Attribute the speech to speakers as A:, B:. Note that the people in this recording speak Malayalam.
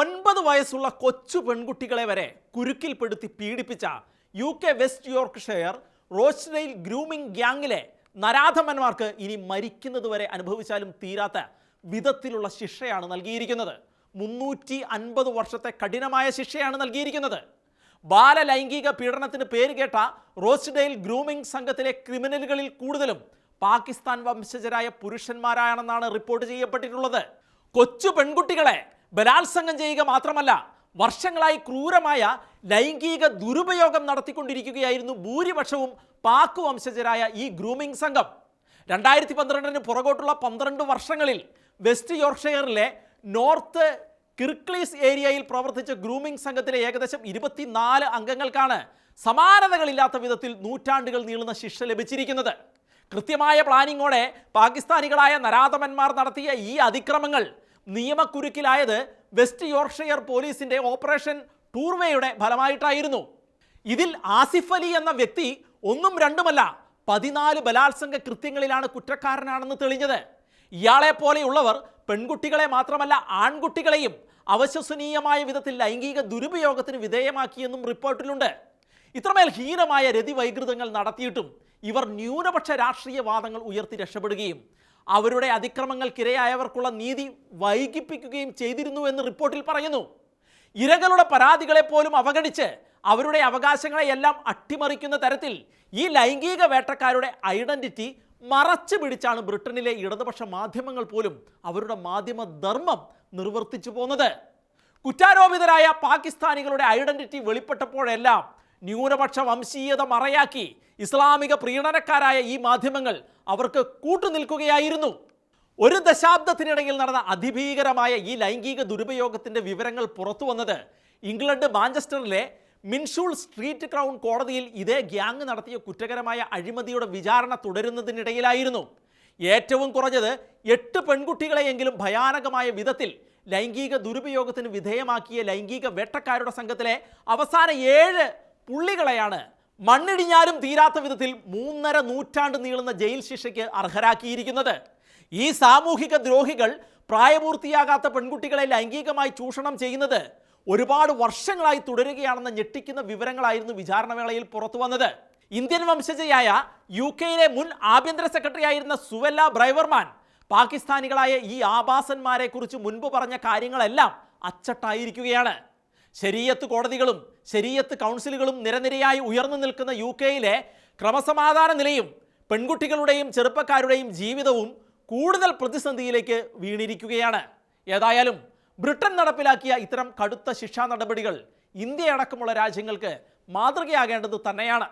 A: ഒൻപത് വയസ്സുള്ള കൊച്ചു പെൺകുട്ടികളെ വരെ കുരുക്കിൽപ്പെടുത്തി പീഡിപ്പിച്ച U K West Yorkshire Rochdale grooming ഗ്യാങ്ങിലെ നരാധമന്മാർക്ക് ഇനി മരിക്കുന്നതുവരെ അനുഭവിച്ചാലും തീരാത്ത വിധത്തിലുള്ള ശിക്ഷയാണ് നൽകിയിരിക്കുന്നത്. മുന്നൂറ്റി അൻപത് വർഷത്തെ കഠിനമായ ശിക്ഷയാണ് നൽകിയിരിക്കുന്നത്. ബാലലൈംഗിക പീഡനത്തിന് പേരുകേട്ട റോസ്ഡെയിൽ ഗ്രൂമിംഗ് സംഘത്തിലെ ക്രിമിനലുകളിൽ കൂടുതലും പാകിസ്ഥാൻ വംശജരായ പുരുഷന്മാരാണെന്നാണ് റിപ്പോർട്ട് ചെയ്യപ്പെട്ടിട്ടുള്ളത്. കൊച്ചു പെൺകുട്ടികളെ ബലാത്സംഗം ചെയ്യുക മാത്രമല്ല വർഷങ്ങളായി ക്രൂരമായ ലൈംഗിക ദുരുപയോഗം നടത്തിക്കൊണ്ടിരിക്കുകയായിരുന്നു ഭൂരിപക്ഷവും പാക്ക് വംശജരായ ഈ ഗ്രൂമിംഗ് സംഘം. രണ്ടായിരത്തി പന്ത്രണ്ടിന് പുറകോട്ടുള്ള പന്ത്രണ്ട് വർഷങ്ങളിൽ വെസ്റ്റ് യോർക്ഷയറിലെ നോർത്ത് കിർക്ലീസ് ഏരിയയിൽ പ്രവർത്തിച്ച ഗ്രൂമിംഗ് സംഘത്തിലെ ഏകദേശം ഇരുപത്തിനാല് അംഗങ്ങൾക്കാണ് സമാനതകളില്ലാത്ത വിധത്തിൽ നൂറ്റാണ്ടുകൾ നീളുന്ന ശിക്ഷ ലഭിച്ചിരിക്കുന്നത്. കൃത്യമായ പ്ലാനിങ്ങോടെ പാകിസ്ഥാനികളായ നരാധമന്മാർ നടത്തിയ ഈ അതിക്രമങ്ങൾ നിയമക്കുരുക്കിലായത് വെസ്റ്റ് യോർഷയർ പോലീസിന്റെ ഓപ്പറേഷൻ ടൂർവേയുടെ ഫലമായിട്ടായിരുന്നു. ഇതിൽ ആസിഫ് അലി എന്ന വ്യക്തി ഒന്നും രണ്ടുമല്ല പതിനാല് ബലാത്സംഗ കൃത്യങ്ങളിലാണ് കുറ്റക്കാരനാണെന്ന് തെളിഞ്ഞത്. ഇയാളെ പോലെയുള്ളവർ പെൺകുട്ടികളെ മാത്രമല്ല ആൺകുട്ടികളെയും അവശ്വസനീയമായ വിധത്തിൽ ലൈംഗിക ദുരുപയോഗത്തിന് വിധേയമാക്കിയെന്നും റിപ്പോർട്ടിലുണ്ട്. ഇത്രമേൽ ഹീനമായ രതിവൈകൃതങ്ങൾ നടത്തിയിട്ടും ഇവർ ന്യൂനപക്ഷ രാഷ്ട്രീയവാദങ്ങൾ ഉയർത്തി രക്ഷപ്പെടുകയും അവരുടെ അതിക്രമങ്ങൾക്കിരയായവർക്കുള്ള നീതി വൈകിപ്പിക്കുകയും ചെയ്തിരുന്നു എന്ന് റിപ്പോർട്ടിൽ പറയുന്നു. ഇരകളുടെ പരാതികളെ പോലും അവഗണിച്ച് അവരുടെ അവകാശങ്ങളെയെല്ലാം അട്ടിമറിക്കുന്ന തരത്തിൽ ഈ ലൈംഗിക വേട്ടക്കാരുടെ ഐഡന്റിറ്റി മറച്ചു പിടിച്ചാണ് ബ്രിട്ടനിലെ ഇടതുപക്ഷ മാധ്യമങ്ങൾ പോലും അവരുടെ മാധ്യമ ധർമ്മം നിർവർത്തിച്ചു പോന്നത്. കുറ്റാരോപിതരായ പാകിസ്ഥാനികളുടെ ഐഡന്റിറ്റി വെളിപ്പെട്ടപ്പോഴെല്ലാം ന്യൂനപക്ഷ വംശീയത മറയാക്കി ഇസ്ലാമിക പ്രീണനക്കാരായ ഈ മാധ്യമങ്ങൾ അവർക്ക് കൂട്ടുനിൽക്കുകയായിരുന്നു. ഒരു ദശാബ്ദത്തിനിടയിൽ നടന്ന അതിഭീകരമായ ഈ ലൈംഗിക ദുരുപയോഗത്തിന്റെ വിവരങ്ങൾ പുറത്തു വന്നത് ഇംഗ്ലണ്ട് മാഞ്ചസ്റ്ററിലെ മിൻഷൂൾ സ്ട്രീറ്റ് ക്രൗൺ കോടതിയിൽ ഇതേ ഗ്യാങ് നടത്തിയ കുറ്റകരമായ അഴിമതിയുടെ വിചാരണ തുടരുന്നതിനിടയിലായിരുന്നു. ഏറ്റവും കുറഞ്ഞത് എട്ട് പെൺകുട്ടികളെയെങ്കിലും ഭയാനകമായ വിധത്തിൽ ലൈംഗിക ദുരുപയോഗത്തിന് വിധേയമാക്കിയ ലൈംഗിക വേട്ടക്കാരുടെ സംഘത്തിലെ അവസാന ഏഴ് പുള്ളികളെയാണ് മണ്ണിടിഞ്ഞാലും തീരാത്ത വിധത്തിൽ മൂന്നര നൂറ്റാണ്ട് നീളുന്ന ജയിൽ ശിക്ഷയ്ക്ക് അർഹരാക്കിയിരിക്കുന്നത്. ഈ സാമൂഹിക ദ്രോഹികൾ പ്രായപൂർത്തിയാകാത്ത പെൺകുട്ടികളെ ലൈംഗികമായി ചൂഷണം ചെയ്യുന്നത് ഒരുപാട് വർഷങ്ങളായി തുടരുകയാണെന്ന ഞെട്ടിക്കുന്ന വിവരങ്ങളായിരുന്നു വിചാരണവേളയിൽ പുറത്തു വന്നത്. ഇന്ത്യൻ വംശജയായ യു കെയിലെ മുൻ ആഭ്യന്തര സെക്രട്ടറി ആയിരുന്ന സുവല്ല ബ്രൈവർമാൻ പാകിസ്ഥാനികളായ ഈ ആഭാസന്മാരെക്കുറിച്ച് മുൻപ് പറഞ്ഞ കാര്യങ്ങളെല്ലാം അച്ചട്ടായിരിക്കുകയാണ്. ശരീയത്ത് കോടതികളും ശരീയത്ത് കൗൺസിലുകളും നിരനിരയായി ഉയർന്നു നിൽക്കുന്ന യു കെയിലെ ക്രമസമാധാന നിലയും പെൺകുട്ടികളുടെയും ചെറുപ്പക്കാരുടെയും ജീവിതവും കൂടുതൽ പ്രതിസന്ധിയിലേക്ക് വീണിരിക്കുകയാണ്. ഏതായാലും ബ്രിട്ടൻ നടപ്പിലാക്കിയ ഇത്തരം കടുത്ത ശിക്ഷാ നടപടികൾ ഇന്ത്യയടക്കമുള്ള രാജ്യങ്ങൾക്ക് മാതൃകയാകേണ്ടത് തന്നെയാണ്.